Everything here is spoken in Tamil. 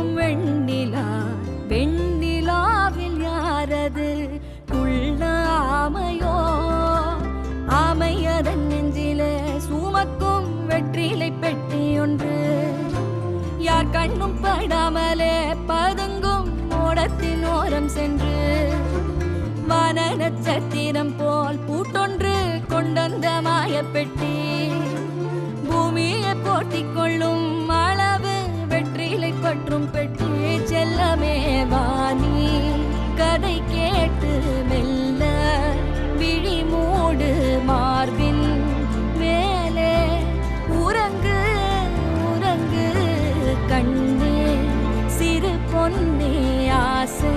தூங்கும் வெண்ணிலா வெண்ணிலாவில் யாரது குள்ள ஆமையோ ஆமையதன் நெஞ்சில சுமக்கும் வெற்றிலை பெட்டி ஒன்று. யார் கண்ணும் படாமலே பதுங்கும் ஓடத்தின் ஓரம் சென்று. வான நட்சத்திரம் போல் பூட்டொன்று கொண்டந்த மாயப்பெட்டி. பூமியை போட்டிக் கொள்ளும் பார்த்து மெல்ல விழிமூடு மார்பின் மேலே. உறங்கு உறங்கு கண்ணே சிறு பொன்னே ஆசை.